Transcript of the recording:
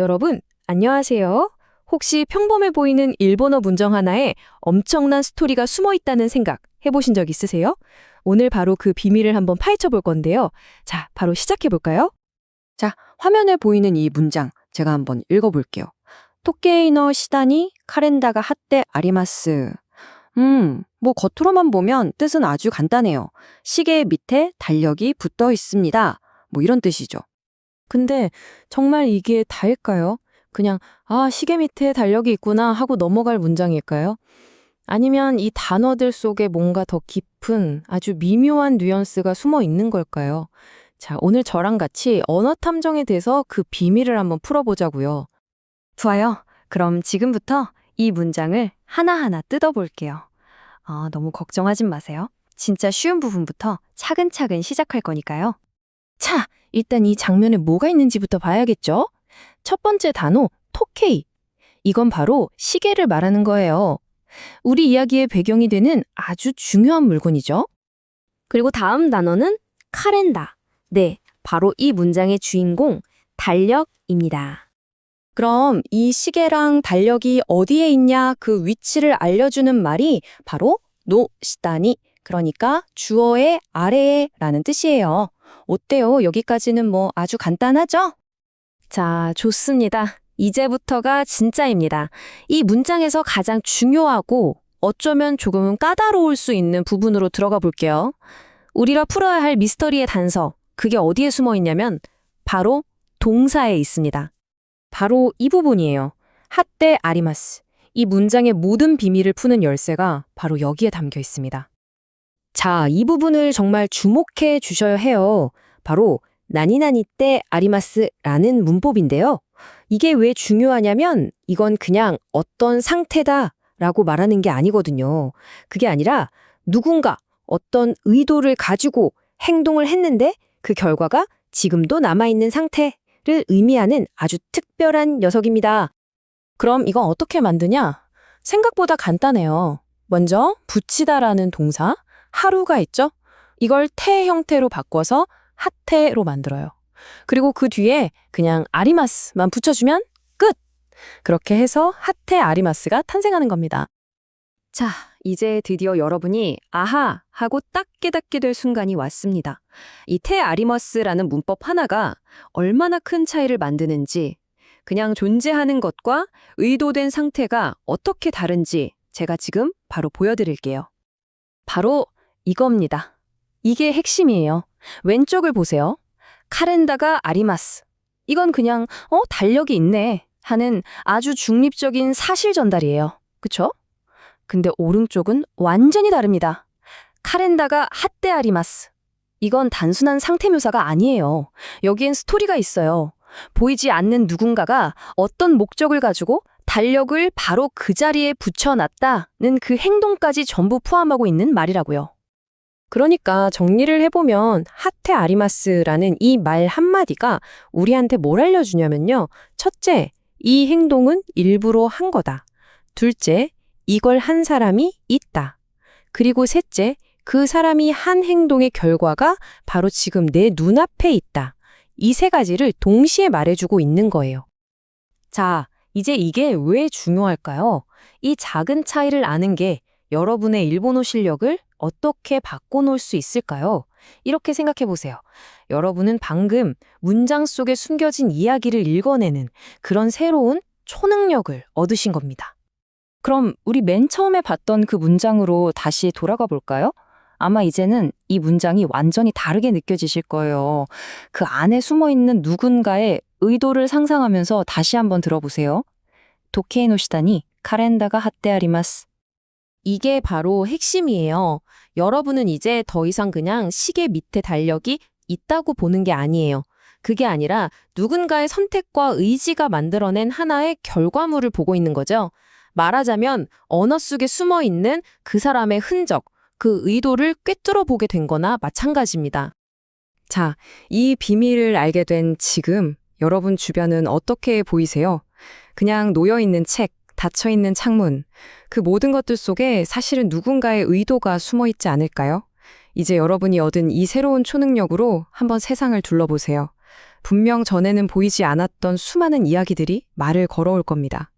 여러분, 안녕하세요. 혹시 평범해 보이는 일본어 문장 하나에 엄청난 스토리가 숨어 있다는 생각 해보신 적 있으세요? 오늘 바로 그 비밀을 한번 파헤쳐 볼 건데요. 자, 바로 시작해 볼까요? 자, 화면에 보이는 이 문장 제가 한번 읽어볼게요. 토케이너 시다니 카렌다가 핫데 아리마스. 음, 뭐 겉으로만 보면 뜻은 아주 간단해요. 시계 밑에 달력이 붙어 있습니다. 뭐 이런 뜻이죠. 근데 정말 이게 다일까요? 그냥, 아, 시계 밑에 달력이 있구나 하고 넘어갈 문장일까요? 아니면 이 단어들 속에 뭔가 더 깊은 아주 미묘한 뉘앙스가 숨어 있는 걸까요? 자, 오늘 저랑 같이 언어 탐정에 대해서 그 비밀을 한번 풀어보자고요. 좋아요. 그럼 지금부터 이 문장을 하나하나 뜯어볼게요. 아, 너무 걱정하진 마세요. 진짜 쉬운 부분부터 차근차근 시작할 거니까요. 자, 일단 이 장면에 뭐가 있는지부터 봐야겠죠? 첫 번째 단어, 토케이. 이건 바로 시계를 말하는 거예요. 우리 이야기의 배경이 되는 아주 중요한 물건이죠. 그리고 다음 단어는 카렌다. 네, 바로 이 문장의 주인공 달력입니다. 그럼 이 시계랑 달력이 어디에 있냐 그 위치를 알려주는 말이 바로 노 시다니 그러니까 주어의 아래에 라는 뜻이에요. 어때요? 여기까지는 뭐 아주 간단하죠? 자, 좋습니다. 이제부터가 진짜입니다. 이 문장에서 가장 중요하고 어쩌면 조금은 까다로울 수 있는 부분으로 들어가 볼게요. 우리가 풀어야 할 미스터리의 단서, 그게 어디에 숨어 있냐면 바로 동사에 있습니다. 바로 이 부분이에요. 핫데 아리마스. 이 문장의 모든 비밀을 푸는 열쇠가 바로 여기에 담겨 있습니다. 자, 이 부분을 정말 주목해 주셔야 해요. 바로 나니나니 때 아리마스라는 문법인데요. 이게 왜 중요하냐면 이건 그냥 어떤 상태다 라고 말하는 게 아니거든요. 그게 아니라 누군가 어떤 의도를 가지고 행동을 했는데 그 결과가 지금도 남아있는 상태를 의미하는 아주 특별한 녀석입니다. 그럼 이건 어떻게 만드냐? 생각보다 간단해요. 먼저 붙이다라는 동사, 하루가 있죠? 이걸 태 형태로 바꿔서 하태로 만들어요. 그리고 그 뒤에 그냥 아리마스만 붙여주면 끝! 그렇게 해서 하태 아리마스가 탄생하는 겁니다. 자, 이제 드디어 여러분이 아하 하고 딱 깨닫게 될 순간이 왔습니다. 이 테 아리머스라는 문법 하나가 얼마나 큰 차이를 만드는지, 그냥 존재하는 것과 의도된 상태가 어떻게 다른지 제가 지금 바로 보여드릴게요. 바로 이겁니다. 이게 핵심이에요. 왼쪽을 보세요. 카렌다가 아리마스. 이건 그냥 어 달력이 있네 하는 아주 중립적인 사실 전달이에요. 그쵸? 근데 오른쪽은 완전히 다릅니다. 카렌다가 핫데 아리마스. 이건 단순한 상태 묘사가 아니에요. 여기엔 스토리가 있어요. 보이지 않는 누군가가 어떤 목적을 가지고 달력을 바로 그 자리에 붙여놨다는 그 행동까지 전부 포함하고 있는 말이라고요. 그러니까 정리를 해보면 하테 아리마스라는 이 말 한마디가 우리한테 뭘 알려주냐면요. 첫째, 이 행동은 일부러 한 거다. 둘째, 이걸 한 사람이 있다. 그리고 셋째, 그 사람이 한 행동의 결과가 바로 지금 내 눈앞에 있다. 이 세 가지를 동시에 말해주고 있는 거예요. 자, 이제 이게 왜 중요할까요? 이 작은 차이를 아는 게 여러분의 일본어 실력을 어떻게 바꿔놓을 수 있을까요? 이렇게 생각해 보세요. 여러분은 방금 문장 속에 숨겨진 이야기를 읽어내는 그런 새로운 초능력을 얻으신 겁니다. 그럼 우리 맨 처음에 봤던 그 문장으로 다시 돌아가 볼까요? 아마 이제는 이 문장이 완전히 다르게 느껴지실 거예요. 그 안에 숨어 있는 누군가의 의도를 상상하면서 다시 한번 들어보세요. 도케이노 시다니 카렌다가 핫데아리마스. 이게 바로 핵심이에요. 여러분은 이제 더 이상 그냥 시계 밑에 달력이 있다고 보는 게 아니에요. 그게 아니라 누군가의 선택과 의지가 만들어낸 하나의 결과물을 보고 있는 거죠. 말하자면 언어 속에 숨어 있는 그 사람의 흔적, 그 의도를 꿰뚫어 보게 된 거나 마찬가지입니다. 자, 이 비밀을 알게 된 지금 여러분 주변은 어떻게 보이세요? 그냥 놓여 있는 책, 닫혀있는 창문, 그 모든 것들 속에 사실은 누군가의 의도가 숨어 있지 않을까요? 이제 여러분이 얻은 이 새로운 초능력으로 한번 세상을 둘러보세요. 분명 전에는 보이지 않았던 수많은 이야기들이 말을 걸어올 겁니다.